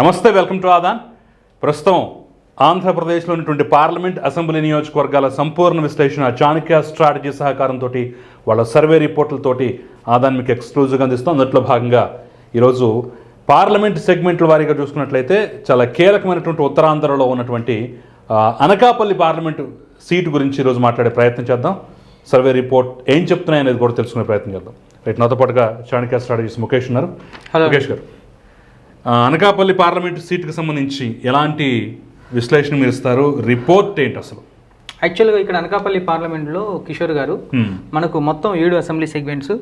నమస్తే welcome to Aadan. ప్రస్తుతం ఆంధ్రప్రదేశ్లో ఉన్నటువంటి పార్లమెంట్ అసెంబ్లీ నియోజకవర్గాల సంపూర్ణ విశ్లేషణ చాణక్య స్ట్రాటజీ సహకారంతో వాళ్ళ సర్వే రిపోర్టులతోటి ఆదాన్ మీకు ఎక్స్క్లూజివ్గా అందిస్తాం అందులో భాగంగా ఈరోజు పార్లమెంట్ సెగ్మెంట్ల వారీగా చూసుకున్నట్లయితే చాలా కీలకమైనటువంటి ఉత్తరాంధ్రలో ఉన్నటువంటి అనకాపల్లి పార్లమెంటు సీటు గురించి ఈరోజు మాట్లాడే ప్రయత్నం చేద్దాం. సర్వే రిపోర్ట్ ఏం చెప్తున్నాయి అనేది కూడా తెలుసుకునే ప్రయత్నం చేద్దాం. రైట్ నాతో పాటుగా చాణక్య స్ట్రాటజీస్ ముఖేష్ ఉన్నారు. ముఖేష్ గారు. అనకాపల్లి పార్లమెంట్ సీటుకి సంబంధించి ఎలాంటి విశ్లేషణ మీరు ఇస్తారు రిపోర్ట్ ఏంటి అసలు? యాక్చువల్గా ఇక్కడ అనకాపల్లి పార్లమెంట్లో కిషోర్ గారు. మనకు మొత్తం ఏడు అసెంబ్లీ సెగ్మెంట్స్.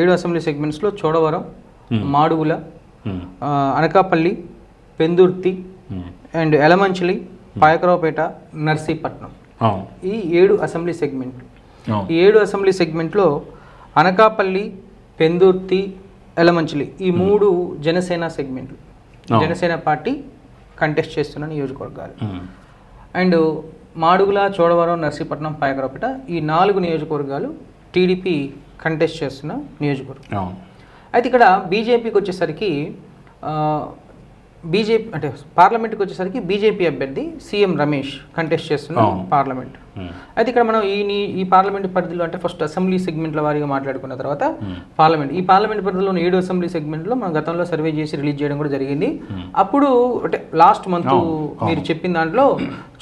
ఏడు అసెంబ్లీ సెగ్మెంట్స్లో చోడవరం మాడుగుల అనకాపల్లి పెందుర్తి. అండ్ ఎలమంచిలి పాయకరావుపేట నర్సీపట్నం. ఈ ఏడు అసెంబ్లీ సెగ్మెంట్ ఈ ఏడు అసెంబ్లీ సెగ్మెంట్లో అనకాపల్లి పెందుర్తి ఎలమంచిలి. ఈ మూడు జనసేన సెగ్మెంట్లు. జనసేన పార్టీ కంటెస్ట్ చేస్తున్న నియోజకవర్గాలు. అండ్ మాడుగుల చోడవరం నర్సీపట్నం పాయకరావుపేట ఈ నాలుగు నియోజకవర్గాలు టీడీపీ కంటెస్ట్ చేస్తున్న నియోజకవర్గం. అయితే ఇక్కడ బీజేపీకి వచ్చేసరికి బీజేపీ అంటే పార్లమెంట్కి వచ్చేసరికి బీజేపీ అభ్యర్థి సీఎం రమేష్ కంటెస్ట్ చేస్తున్న. పార్లమెంట్. అయితే ఇక్కడ మనం ఈ ఈ పార్లమెంట్ పరిధిలో అంటే ఫస్ట్ అసెంబ్లీ సెగ్మెంట్ల వారీగా మాట్లాడుకున్న తర్వాత పార్లమెంట్. ఈ పార్లమెంట్ పరిధిలో ఉన్న ఏడు అసెంబ్లీ సెగ్మెంట్లో మనం గతంలో సర్వే చేసి రిలీజ్ చేయడం కూడా జరిగింది. అప్పుడు అంటే లాస్ట్ మంత్ మీరు చెప్పిన దాంట్లో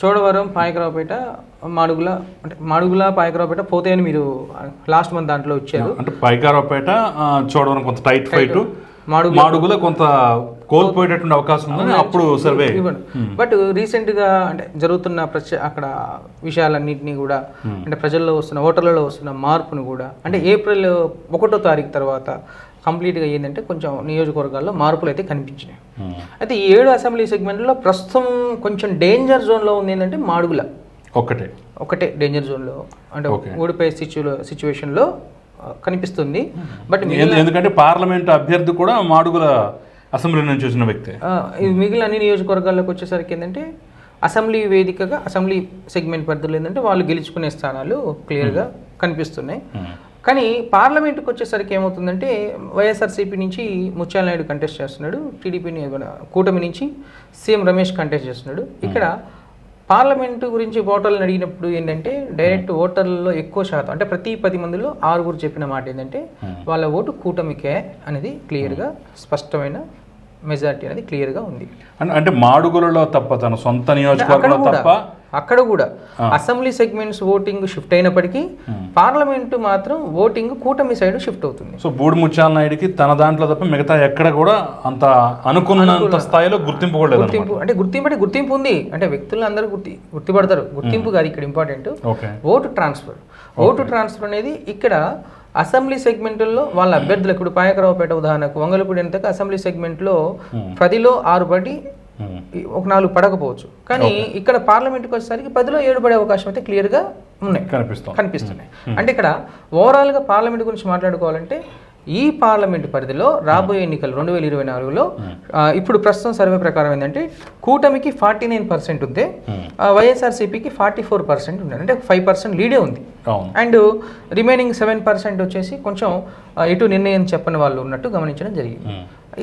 చోడవరం పాయకరావుపేట మాడుగుల అంటే మాడుగుల పాయకరావుపేట పోతే అని మీరు లాస్ట్ మంత్ దాంట్లో ఇచ్చారు. అంటే పైకారావుపేట ఆ, చూడడం కొంత టైట్ ఫైట్ మాడుగులో కొంత కోల్పోయేటటువంటి అవకాశం ఉందని అప్పుడు సర్వే బట్ రీసెంట్గా అంటే జరుగుతున్న ప్రచ అక్కడ విషయాలన్నింటినీ కూడా అంటే ప్రజల్లో వస్తున్న ఓటర్లలో వస్తున్న మార్పును కూడా అంటే ఏప్రిల్ ఒకటో తారీఖు తర్వాత కంప్లీట్గా ఏంటంటే కొంచెం నియోజకవర్గాల్లో మార్పులు అయితే కనిపించినాయి. Hmm. అయితే ఈ ఏడు అసెంబ్లీ సెగ్మెంట్లో ప్రస్తుతం కొంచెం డేంజర్ జోన్లో ఉంది ఏంటంటే మాడుగుల. ఒక్కటే ఒకటే డేంజర్ జోన్లో అంటే. ఓడిపోయే సిచ్యు సిచ్యువేషన్లో కనిపిస్తుంది. బట్ ఎందు- ఎందుకంటే పార్లమెంట్ అభ్యర్థి కూడా మాడుగుల అసెంబ్లీ నుంచి వచ్చిన వ్యక్తి. మిగిలిన అన్ని నియోజకవర్గాల్లోకి వచ్చేసరికి ఏంటంటే అసెంబ్లీ వేదికగా అసెంబ్లీ సెగ్మెంట్ పరిధిలో ఏంటంటే వాళ్ళు గెలుచుకునే స్థానాలు క్లియర్గా కనిపిస్తున్నాయి. కానీ పార్లమెంట్కి వచ్చేసరికి ఏమవుతుందంటే వైఎస్ఆర్సీపీ నుంచి ముత్యాల నాయుడు కంటెస్ట్ చేస్తున్నాడు టీడీపీ కూటమి నుంచి సీఎం రమేష్ కంటెస్ట్ చేస్తున్నాడు. ఇక్కడ పార్లమెంటు గురించి ఓటర్లను అడిగినప్పుడు ఏంటంటే డైరెక్ట్ ఓటర్లలో ఎక్కువ శాతం అంటే ప్రతి పది మందిలో ఆరుగురు చెప్పిన మాట ఏంటంటే వాళ్ళ ఓటు కూటమికే అనేది క్లియర్గా స్పష్టమైన మెజారిటీ అనేది క్లియర్గా ఉంది. అంటే- మాడుగులలో తప్ప తన సొంత నియోజకవర్గంలో తప్ప అక్కడ కూడా. అసెంబ్లీ సెగ్మెంట్స్ ఓటింగ్ షిఫ్ట్ అయినప్పటికీ పార్లమెంటు మాత్రం ఓటింగ్ కూటమి సైడ్ షిఫ్ట్ అవుతుంది. సో బూడి ముత్యాల నాయుడికి తన దాంట్లో తప్ప మిగతా ఎక్కడ కూడా అంత అనుకున్నంత స్థాయిలో గుర్తింపు కూడా గుర్తింపు అంటే గుర్తింపు అంటే గుర్తింపు ఉంది. అంటే వ్యక్తులు అందరూ గుర్తి గుర్తుపడతారు. గుర్తింపు కాదు ఇక్కడ important. Vote transfer. Vote transfer అనేది ఇక్కడ అసెంబ్లీ సెగ్మెంట్లో వాళ్ళ అభ్యర్థులకు ఇప్పుడు పాయకరావుపేట ఉదాహరణకు వంగలపూడి ఎంతకు అసెంబ్లీ సెగ్మెంట్లో పదిలో ఆరు పడి Hmm. ఒక నాలుగు పడకపోవచ్చు. కానీ ఇక్కడ పార్లమెంట్కి వచ్చేసరికి పదిలో ఏడు పడే అవకాశం అయితే క్లియర్గా ఉన్నాయి. కనిపిస్తాం కనిపిస్తున్నాయి. అంటే ఇక్కడ ఓవరాల్గా పార్లమెంట్ గురించి మాట్లాడుకోవాలంటే ఈ పార్లమెంట్ పరిధిలో రాబోయే ఎన్నికలు రెండు వేల ఇరవై నాలుగులో ఇప్పుడు ప్రస్తుతం సర్వే ప్రకారం ఏంటంటే కూటమికి ఫార్టీ నైన్ పర్సెంట్ ఉంది వైఎస్ఆర్సీపీకి ఫార్టీ ఫోర్ పర్సెంట్ ఉంది అంటే ఫైవ్ పర్సెంట్ లీడే ఉంది. అండ్ రిమైనింగ్ సెవెన్ పర్సెంట్ వచ్చేసి కొంచెం ఎటు నిర్ణయం చెప్పని వాళ్ళు ఉన్నట్టు గమనించడం జరిగింది.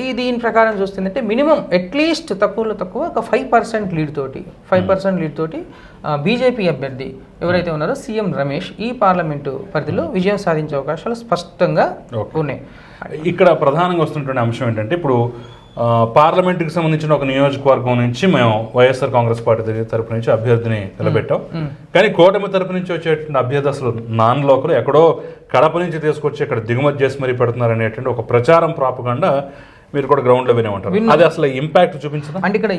ఈ దీని ప్రకారం చూస్తుందంటే మినిమం అట్లీస్ట్ తక్కువలో తక్కువ ఒక ఫైవ్ పర్సెంట్ లీడ్ తోటి ఫైవ్ పర్సెంట్ లీడ్ తోటి బీజేపీ అభ్యర్థి ఎవరైతే ఉన్నారో సీఎం రమేష్ ఈ పార్లమెంటు పరిధిలో విజయం సాధించే అవకాశాలు స్పష్టంగా. ఉన్నాయి. ఇక్కడ ప్రధానంగా వస్తున్నటువంటి అంశం ఏంటంటే ఇప్పుడు పార్లమెంటుకి సంబంధించిన ఒక నియోజకవర్గం నుంచి మేము వైఎస్ఆర్ కాంగ్రెస్ పార్టీ తరపు నుంచి అభ్యర్థిని నిలబెట్టాం. కానీ కూటమి తరపు నుంచి వచ్చేటువంటి అభ్యర్థి అసలు నాన్ లోకల్ ఎక్కడో కడప నుంచి తీసుకొచ్చి ఇక్కడ దిగుమతి చేసి మరీ పెడుతున్నారు అనేటువంటి ఒక ప్రచారం ప్రాపకుండా మీరు కూడా గ్రౌండ్లో వినే ఉంటారు అది అసలు ఇంపాక్ట్ చూపించదా? అంటే ఇక్కడ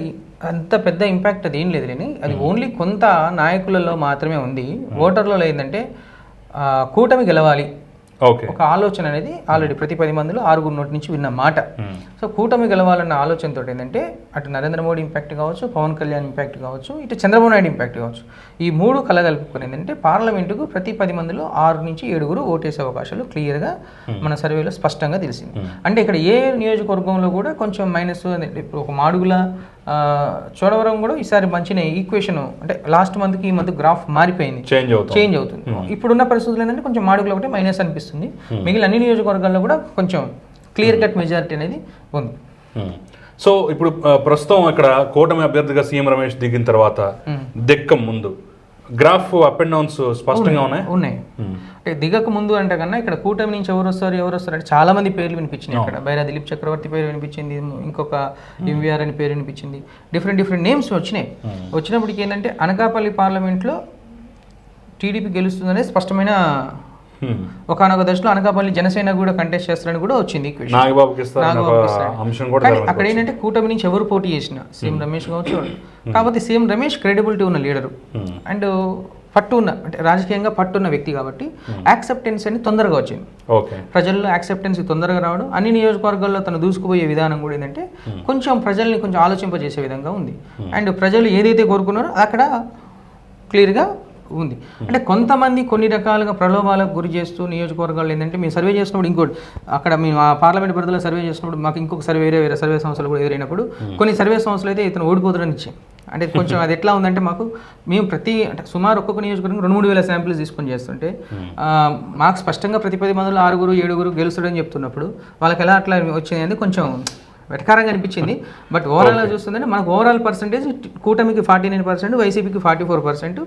అంత పెద్ద ఇంపాక్ట్ అది ఏం లేదు లేని అది ఓన్లీ కొంత నాయకులలో మాత్రమే ఉంది. ఓటర్లలో ఏంటంటే కూటమి గెలవాలి. ఒక ఆలోచన అనేది ఆల్రెడీ ప్రతి పది మందిలో ఆరుగురు నోటి నుంచి విన్న మాట. సో కూటమి గెలవాలన్న ఆలోచనతో ఏంటంటే అటు నరేంద్ర మోడీ ఇంపాక్ట్ కావచ్చు పవన్ కళ్యాణ్ ఇంపాక్ట్ కావచ్చు ఇటు చంద్రబాబు నాయుడు ఇంపాక్ట్ కావచ్చు. ఈ మూడు కలగలుపుకొని ఏంటంటే పార్లమెంటుకు ప్రతి పది మందిలో ఆరు నుంచి ఏడుగురు ఓటేసే అవకాశాలు క్లియర్గా మన సర్వేలో స్పష్టంగా తెలిసింది. అంటే ఇక్కడ ఏ నియోజకవర్గంలో కూడా కొంచెం మైనస్ ఇప్పుడు ఒక మాడుగుల చోడవరం కూడా ఈసారి మంచిన ఈక్వేషన్ అంటే లాస్ట్ మంత్కి ఈ మంత్ గ్రాఫ్ మారిపోయింది. చేంజ్ అవుతుంది. చేంజ్ అవుతుంది. ఇప్పుడున్న పరిస్థితులు ఏంటంటే కొంచెం మాడుగులో ఒకటే మైనస్ అనిపిస్తుంది. మిగిలిన అన్ని నియోజకవర్గాల్లో కూడా కొంచెం క్లియర్ కట్ మెజారిటీ అనేది ఉంది. సో ఇప్పుడు ఆ, ప్రస్తుతం ఇక్కడ కూటమి అభ్యర్థిగా సీఎం రమేష్ దిగిన తర్వాత దిక్కం ముందు గ్రాఫ్ అప్ అండ్ డౌన్స్ స్పష్టంగా ఉన్నాయి ఉన్నాయి? అంటే దిగక ముందు అంటే కన్నా ఇక్కడ కూటమి నుంచి ఎవరు వస్తారు ఎవరు వస్తారు అంటే చాలా మంది పేర్లు వినిపించినాయి ఇక్కడ బైరా దిలీప్ చక్రవర్తి పేరు వినిపించింది ఇంకొక ఎంవీఆర్ అని పేరు వినిపించింది. డిఫరెంట్ డిఫరెంట్ నేమ్స్ వచ్చినాయి. వచ్చినప్పటికి ఏంటంటే అనకాపల్లి పార్లమెంట్లో టీడీపీ గెలుస్తుందనే స్పష్టమైన ఒకనొక దశలో అనకాపల్లి జనసేన కూడా కంటెస్ట్ చేస్తారని కూడా వచ్చింది కానీ అక్కడ ఏంటంటే కూటమి నుంచి ఎవరు పోటీ చేసిన సీఎం రమేష్ కావచ్చు. కాకపోతే సీఎం రమేష్ క్రెడిబిలిటీ ఉన్న లీడరు అండ్ పట్టు ఉన్న అంటే రాజకీయంగా పట్టు ఉన్న వ్యక్తి కాబట్టి యాక్సెప్టెన్స్ అని తొందరగా వచ్చింది. ప్రజల్లో యాక్సెప్టెన్స్ తొందరగా రావడం అన్ని నియోజకవర్గాల్లో తను దూసుకుపోయే విధానం కూడా ఏంటంటే కొంచెం ప్రజల్ని కొంచెం ఆలోచింపజేసే విధంగా ఉంది. అండ్ ప్రజలు ఏదైతే కోరుకున్నారో అక్కడ క్లియర్గా ఉంది. అంటే కొంతమంది కొన్ని రకాలుగా ప్రలోభాలకు గురి చేస్తూ నియోజకవర్గాలు ఏంటంటే మేము సర్వే చేసినప్పుడు ఇంకోటి అక్కడ మేము ఆ పార్లమెంట్ పరిధిలో సర్వే చేసినప్పుడు మాకు ఇంకొక సర్వే వేరే వేరే సర్వే సంస్థలు కూడా ఎదురైనప్పుడు కొన్ని సర్వే సంస్థలు అయితే ఇతను ఓడిపోతారని ఇచ్చాం అంటే కొంచెం అది ఎట్లా ఉందంటే మాకు మేము ప్రతి అంటే సుమారు ఒక్కొక్క నియోజకవర్గం రెండు మూడు వేల శాంపిల్స్ తీసుకొని చేస్తుంటే ఆ, మాకు స్పష్టంగా ప్రతి పది మందిలో ఆరుగురు ఏడుగురు గెలుస్తాడని చెప్తున్నప్పుడు వాళ్ళకి ఎలా అట్లా వచ్చింది అనేది కొంచెం వెటకారంగా అనిపించింది. బట్ ఓవరాల్గా చూస్తుందంటే మనకు ఓవరాల్ పర్సెంటేజ్ కూటమికి ఫార్టీ నైన్ పర్సెంట్ వైసీపీకి forty four percent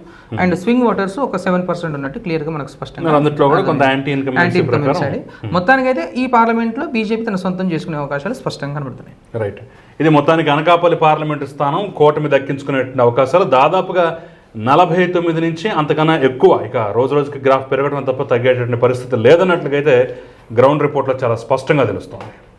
and swing voters ఒక సెవెన్ పర్సెంట్ ఉన్నట్టు క్లియర్గా మనకు స్పష్టంగా అందులో కూడా కొంత యాంటీ యాంటీ ఇన్కమ్ మొత్తానికి అయితే ఈ పార్లమెంట్లో బీజేపీ తన సొంతం చేసుకునే అవకాశాలు స్పష్టంగా కనబడుతున్నాయి. రైట్ ఇది మొత్తానికి అనకాపల్లి పార్లమెంటు స్థానం కూటమి దక్కించుకునే అవకాశాలు. దాదాపుగా నలభై తొమ్మిది నుంచి అంతకన్నా ఎక్కువ ఇక రోజు రోజుకి గ్రాఫ్ పెరగడం తప్ప తగ్గేటటువంటి పరిస్థితి లేదన్నట్లుగా అయితే గ్రౌండ్ రిపోర్ట్లో చాలా స్పష్టంగా తెలుస్తోంది.